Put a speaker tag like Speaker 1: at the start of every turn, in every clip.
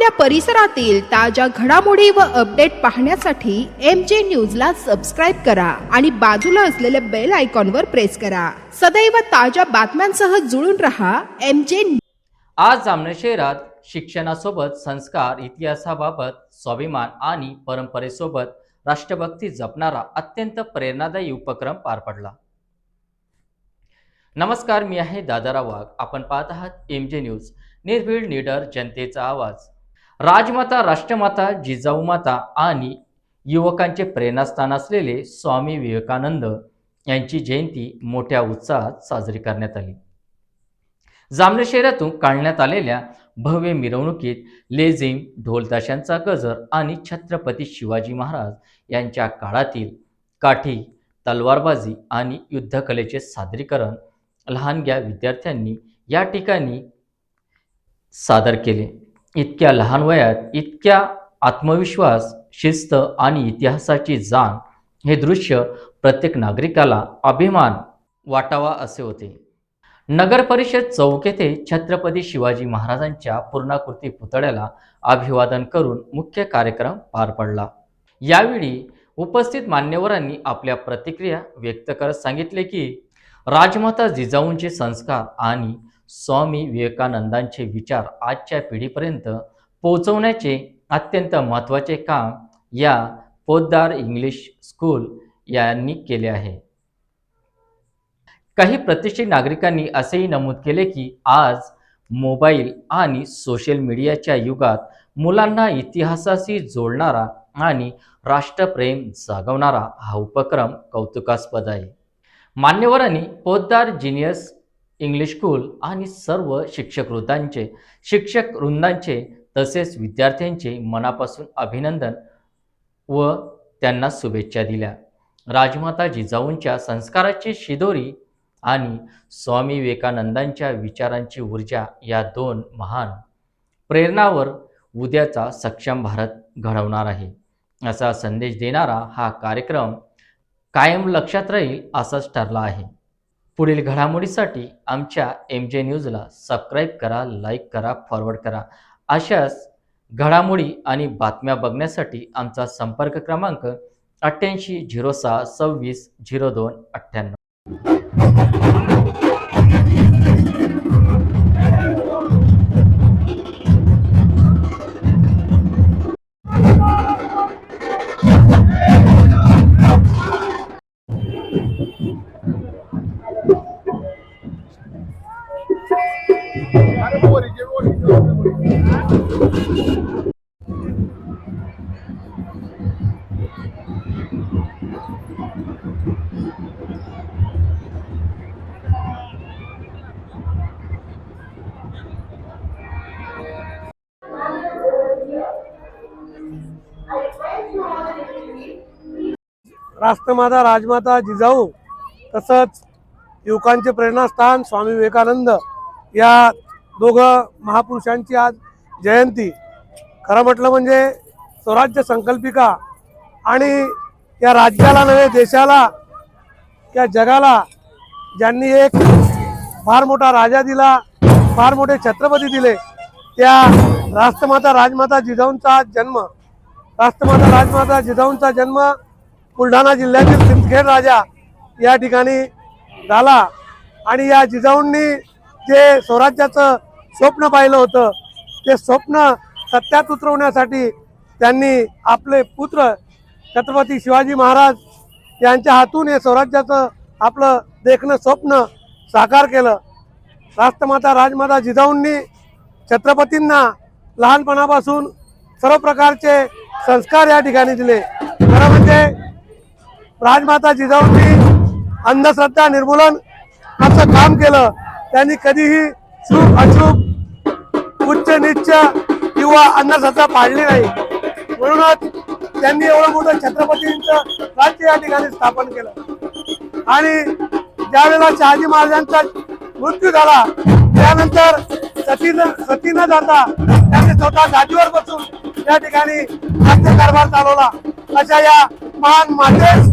Speaker 1: आपल्या परिसरातील ताज्या घडामोडी व अपडेट पाहण्यासाठी एम जे न्यूजला सबस्क्राईब करा आणि बाजूला असलेल्या बेल आयकॉनवर प्रेस करा. सदैव ताज्या बातम्यांसह जुळून रहा एम जे
Speaker 2: आज जामनेर शहरात शिक्षणासोबत संस्कार इतिहासाबाबत स्वाभिमान आणि परंपरेसोबत राष्ट्रभक्ती जपणारा अत्यंत प्रेरणादायी उपक्रम पार पडला. नमस्कार मी आहे दादाराव वाघ आपण पाहत आहात एम जे न्यूज निर्भीड निडर जनतेचा आवाज. राजमाता राष्ट्रमाता जिजाऊमाता आणि युवकांचे प्रेरणास्थान असलेले स्वामी विवेकानंद यांची जयंती मोठ्या उत्साहात साजरी करण्यात आली. जामनेर शहरातून काढण्यात आलेल्या भव्य मिरवणुकीत लेझिम ढोलताशांचा गजर आणि छत्रपती शिवाजी महाराज यांच्या काळातील काठी तलवारबाजी आणि युद्धकलेचे सादरीकरण लहानग्या विद्यार्थ्यांनी या ठिकाणी सादर केले. इतक्या लहान वयात इतक्या आत्मविश्वास शिस्त आणि इतिहासाची जाण हे दृश्य प्रत्येक नागरिकाला अभिमान वाटावा असे होते. नगर परिषद चौक येथे छत्रपती शिवाजी महाराजांच्या पूर्णाकृती पुतळ्याला अभिवादन करून मुख्य कार्यक्रम पार पडला. यावेळी उपस्थित मान्यवरांनी आपल्या प्रतिक्रिया व्यक्त करत सांगितले की राजमाता जिजाऊंचे संस्कार आणि स्वामी विवेकानंदांचे विचार आजच्या पिढीपर्यंत पोहोचवण्याचे अत्यंत महत्त्वाचे काम या पोद्दार इंग्लिश स्कूल यांनी केले आहे. काही प्रतिष्ठित नागरिकांनी असेही नमूद केले की आज मोबाईल आणि सोशल मीडियाच्या युगात मुलांना इतिहासाशी जोडणारा आणि राष्ट्रप्रेम जागवणारा हा उपक्रम कौतुकास्पद आहे. मान्यवरांनी पोद्दार जिनियस इंग्लिश स्कूल आणि सर्व शिक्षक वृद्धांचे शिक्षक वृंदांचे तसेच विद्यार्थ्यांचे मनापासून अभिनंदन व त्यांना शुभेच्छा दिल्या. राजमाता जिजाऊंच्या संस्काराची शिदोरी आणि स्वामी विवेकानंदांच्या विचारांची ऊर्जा या दोन महान प्रेरणावर उद्याचा सक्षम भारत घडवणार आहे. असा संदेश देणारा हा कार्यक्रम कायम लक्षात राहील असाच ठरला आहे. पुढील घडामोडीसाठी आमच्या एम जे न्यूजला सबस्क्राईब करा लाईक करा फॉरवर्ड करा. अशाच घडामोडी आणि बातम्या बघण्यासाठी आमचा संपर्क क्रमांक अठ्ठ्याऐंशी झिरो सहा सव्वीस झिरो दोन अठ्ठ्याण्णव.
Speaker 3: राष्ट्रमाता राजमाता जिजाऊ तसंच युवकांचे प्रेरणास्थान स्वामी विवेकानंद या दोघं महापुरुषांची आज जयंती. खरं म्हटलं म्हणजे स्वराज्य संकल्पिका आणि या राज्याला नव्हे देशाला या जगाला ज्यांनी एक फार मोठा राजा दिला फार मोठे छत्रपती दिले त्या राष्ट्रमाता राजमाता जिजाऊंचा जन्म. राष्ट्रमाता राजमाता जिजाऊंचा जन्म बुलढाणा जिल्ह्यातील सिंदखेड राजा या ठिकाणी झाला. आणि या जिजाऊंनी जे स्वराज्याचं स्वप्न पाहिलं होतं ते स्वप्न सत्यात उतरवण्यासाठी त्यांनी आपले पुत्र छत्रपती शिवाजी महाराज यांच्या हातून हे स्वराज्याचं आपलं देखणं स्वप्न साकार केलं. राष्ट्रमाता राजमाता जिजाऊंनी छत्रपतींना लहानपणापासून सर्व प्रकारचे संस्कार या ठिकाणी दिले. खरं म्हणजे राजमाता जिजाऊंनी अंधश्रद्धा निर्मूलन असं काम केलं. त्यांनी कधीही शुभ अशुभ उच्च नीच किंवा अंधश्रद्धा पाळली नाही. म्हणूनच त्यांनी एवढं मोठं छत्रपतींचं राज्य या ठिकाणी स्थापन केलं. आणि ज्यावेळेला शहाजी महाराजांचा मृत्यू झाला त्यानंतर सती न सती न जाता त्यांनी स्वतः गादीवर बसून या ठिकाणी राज्य कारभार चालवला. अशा या महान मातेस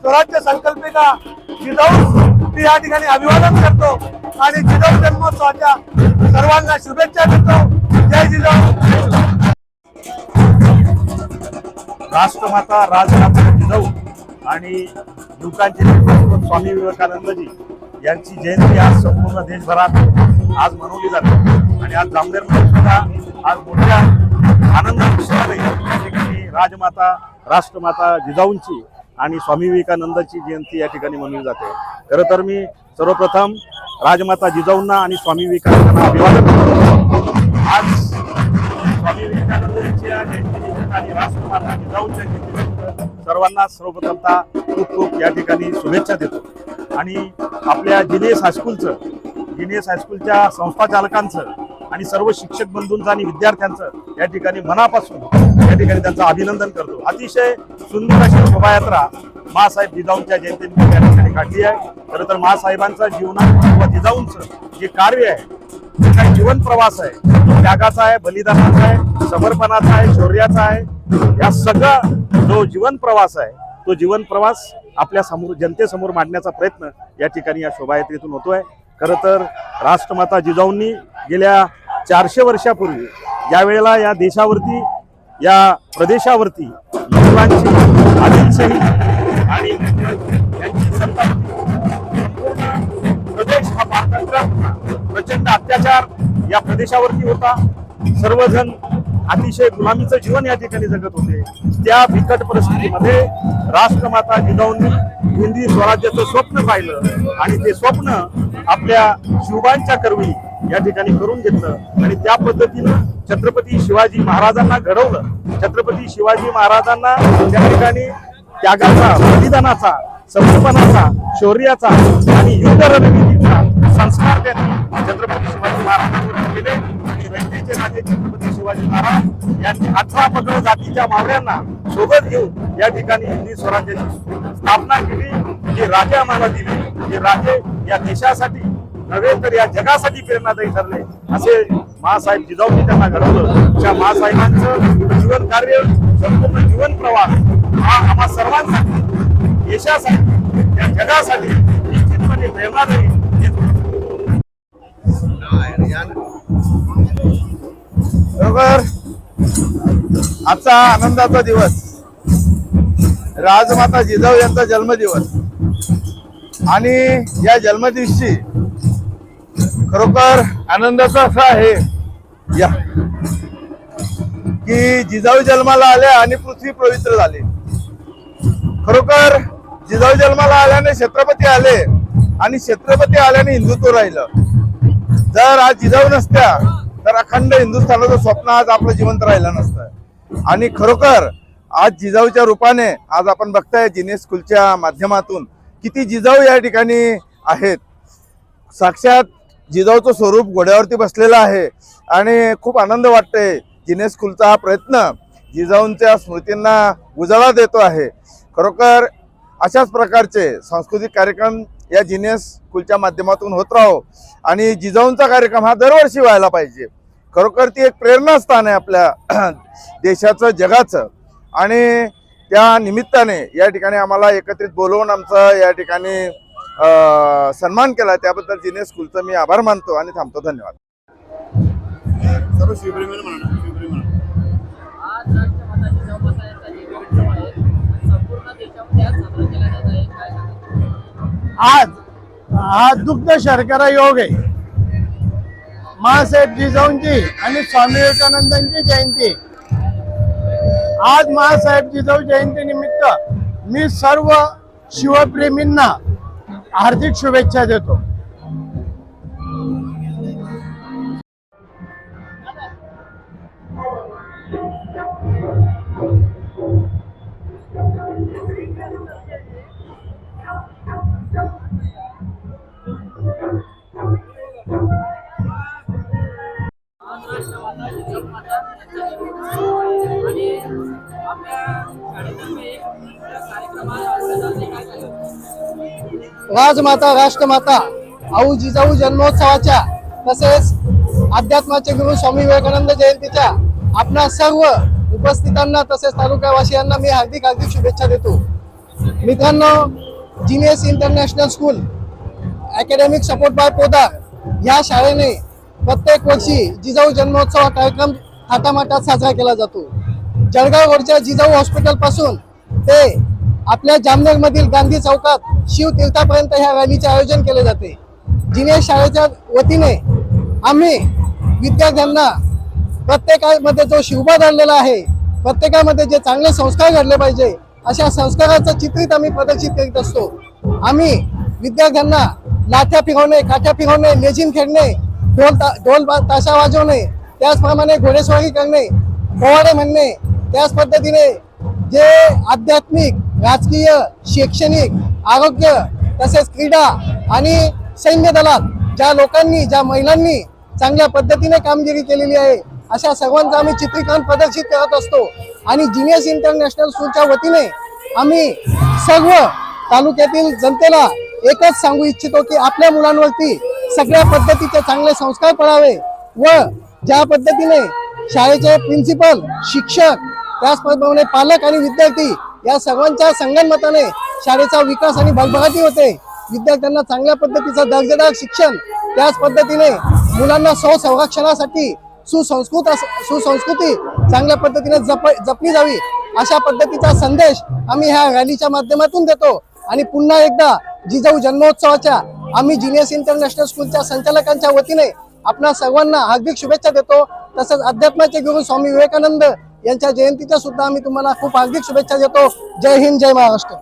Speaker 3: स्वराज्य संकल्पिका जिजाऊ मी या ठिकाणी अभिवादन करतो. आणि जिजाऊ जन्मोत्सवाच्या सर्वांना शुभेच्छा देतो. जय जिजाऊ.
Speaker 4: राष्ट्रमाता राजमाता जिजाऊ आणि युवकांचे स्वामी विवेकानंदजी यांची जयंती आज संपूर्ण देशभरात आज मनवली जाते. आणि आज जामनेरमध्ये सुद्धा आज मोठ्या आनंद उत्साहाने राजमाता राष्ट्रमाता जिजाऊंची आणि स्वामी विवेकानंदाची जयंती या ठिकाणी मनवली जाते. खरं तर मी सर्वप्रथम राजमाता जिजाऊंना आणि स्वामी विवेकानंदांना अभिवादन करतो. आज स्वामी विवेकानंदांच्या जयंतीनिमित्त आणि जिजाऊंच्या जयंतीनिमित्त सर्वांना सर्वप्रथमता खूप खूप या ठिकाणी शुभेच्छा देतो. आणि आपल्या जिनेस हायस्कूलचं जिनेस हायस्कूलच्या संस्था चालकांचं आणि सर्व शिक्षक बंधूंचं आणि विद्यार्थ्यांचं या ठिकाणी मनापासून ठिकाणी त्यांचं अभिनंदन करतो. अतिशय सुंदर अशी शोभायात्रा मासाहेब जिजाऊंच्या जयंतीनिमित्त या ठिकाणी काढली आहे. खरं तर मासाहेबांचं जीवनात किंवा जिजाऊंचं जे कार्य आहे जे काही जीवन प्रवास आहे तो त्यागाचा आहे बलिदानाचा आहे समर्पणाचा आहे शौर्याचा आहे. या सगळा जो जीवन प्रवास आहे तो जीवन प्रवास आपल्यासमोर जनतेसमोर मांडण्याचा प्रयत्न या ठिकाणी या शोभायात्रेतून होतोय. खरं तर राष्ट्रमाता जिजाऊंनी गेल्या चारशे वर्षापूर्वी ज्या वेळेला या देशावरती या प्रदेशावरती मुघलांची आदिलशाही आणि सत्ता प्रदेश हा भारताचा प्रचंड अत्याचार या प्रदेशावरती होता. सर्वजण अतिशय गुलामीचं जीवन या ठिकाणी जगत होते. त्या बिकट परिस्थितीमध्ये राष्ट्रमाता जिजाऊंनी हिंदी स्वराज्याचं स्वप्न पाहिलं आणि ते स्वप्न आपल्या शिवबांच्या करवी या ठिकाणी करून घेतलं. आणि त्या पद्धतीनं छत्रपती शिवाजी महाराजांना घडवलं. छत्रपती शिवाजी महाराजांना त्या ठिकाणी त्यागाचा बलिदानाचा समर्पणाचा शौर्याचा आणि युद्ध रणनीतीचा संस्कार त्यांनी छत्रपती शिवाजी महाराजांवर केले आणि रयतेचे राजे छत्रपती शिवाजी महाराज यांनी अठरा पगड जातीच्या मावळ्यांना सोबत घेऊन या ठिकाणी हिंदी स्वराज्याची स्थापना केली. जी राजे आम्हाला दिली जे राजे या देशासाठी नव्हे तर या जगासाठी प्रेरणादायी ठरले. असे महासाहेब जिजाऊंनी त्यांना घडवलं. त्या महासाहेबांचं जीवन कार्य संपूर्ण जीवन प्रवास हा आम्हा सर्वांसाठी देशासाठी या जगासाठी निश्चितपणे प्रेरणादायी
Speaker 5: बरोबर? आजचा आनंदाचा दिवस. राजमाता जिजाऊ यांचा जन्मदिवस. आणि या जन्मदिवशी खरोखर आनंदाचा असा आहे. या. की जिजाऊ जन्माला आल्या आणि पृथ्वी पवित्र झाली. खरोखर जिजाऊ जन्माला आल्याने छत्रपती आले आणि छत्रपती आल्याने हिंदुत्व राहिलं. जर आज जिजाऊ नसत्या तर अखंड हिंदुस्थानाचं स्वप्न आज आपलं जिवंत राहिलं नसतं. आणि खरोखर आज जिजाऊच्या रूपाने आज आपण बघताय जिनेस स्कूलच्या माध्यमातून किती जिजाऊ या ठिकाणी आहेत. साक्षात जिजाऊचं स्वरूप घोड्यावरती बसलेलं आहे. आणि खूप आनंद वाटतंय. जिनेस स्कूलचा हा प्रयत्न जिजाऊंच्या स्मृतींना उजाळा देतो आहे. खरोखर अशाच प्रकारचे सांस्कृतिक कार्यक्रम या जिनेस स्कूलच्या माध्यमातून होत राहो. आणि जिजाऊंचा कार्यक्रम हा दरवर्षी व्हायला पाहिजे. खरोखर ती एक प्रेरणास्थान आहे आपल्या देशाचं जगाचं. आणि त्या निमित्ताने या ठिकाणी आम्हाला एकत्रित बोलवून आमचं या ठिकाणी सन्मान केला त्याबद्दल जिनेस स्कूलचं मी आभार मानतो आणि थांबतो. धन्यवाद.
Speaker 4: सर्व शिवप्रेमी म्हणा शिवप्रेमी म्हणा
Speaker 6: आज राष्ट्रमाता जिजाऊ माता यांचा जन्मोत्सव आहे संपूर्ण देशामध्ये आज साजरा केला जात आहे काय सांगा
Speaker 7: आज हा दुग्ध शर्करा योग आहे. महासाहेब जिजाऊंची आणि स्वामी विवेकानंदांची जयंती आज महासाहेब जिजाऊ जयंती निमित्त मी सर्व शिवप्रेमींना हार्दिक शुभेच्छा देतो. राजमाता राष्ट्रमाता आऊ जिजाऊ जन्मोत्सवाच्या तसेच अध्यात्माचे गुरु स्वामी विवेकानंद जयंतीच्या आपणा सर्व उपस्थितांना तसेच तालुकावासियांना मी हार्दिक हार्दिक शुभेच्छा देतो. मित्रांनो genius international school academic support by Podar या शाळेने प्रत्येक वर्षी जिजाऊ जन्मोत्सव हा कार्यक्रम थाटामाटात साजरा केला जातो. जळगाववरच्या जिजाऊ हॉस्पिटलपासून ते आपल्या जामनगरमधील गांधी चौकात शिवतीर्थापर्यंत ह्या रॅलीचे आयोजन केले जाते. जिने शाळेच्या वतीने आम्ही विद्यार्थ्यांना प्रत्येकामध्ये जो शिवबा आणलेला आहे प्रत्येकामध्ये जे चांगले संस्कार घडले पाहिजे अशा संस्काराचं चित्रित आम्ही प्रदर्शित करीत असतो. आम्ही विद्यार्थ्यांना लाथ्या फिरवणे काठ्या फिरवणे लेझिम खेळणे ढोल ता ढोल ताशा वाजवणे त्याचप्रमाणे घोडेस्वारी करणे पोवाडे म्हणणे त्याच पद्धतीने जे आध्यात्मिक राजकीय शैक्षणिक आरोग्य तसेच क्रीडा आणि सैन्य दलात ज्या लोकांनी ज्या महिलांनी चांगल्या पद्धतीने कामगिरी केलेली आहे अशा सर्वांचं आम्ही चित्रीकरण प्रदर्शित करत असतो. आणि जिनियस इंटरनॅशनल स्कूलच्या वतीने आम्ही सर्व तालुक्यातील जनतेला एकच सांगू इच्छितो की आपल्या मुलांवरती सगळ्या पद्धतीचे चांगले संस्कार पडावे व ज्या पद्धतीने शाळेचे प्रिन्सिपल शिक्षक त्याचप्रमाणे पालक आणि विद्यार्थी या सर्वांच्या संगणमताने शाळेचा विकास आणि भरभराटी होते. विद्यार्थ्यांना चांगल्या पद्धतीचं दर्जेदार शिक्षण त्याच पद्धतीने मुलांना स्वसंरक्षणासाठी सुसंस्कृत अस- सुसंस्कृती चांगल्या पद्धतीने जप जपली जावी अशा पद्धतीचा संदेश आम्ही ह्या रॅलीच्या माध्यमातून देतो. आणि पुन्हा एकदा जिजाऊ जन्मोत्सवाच्या आम्ही जिनियस इंटरनॅशनल स्कूलच्या संचालकांच्या वतीने आपणा सर्वांना हार्दिक शुभेच्छा देतो. तसंच अध्यात्माचे गुरु स्वामी विवेकानंद यांच्या जयंतीच्या सुद्धा आम्ही तुम्हाला खूप हार्दिक शुभेच्छा देतो. जय हिंद जय महाराष्ट्र.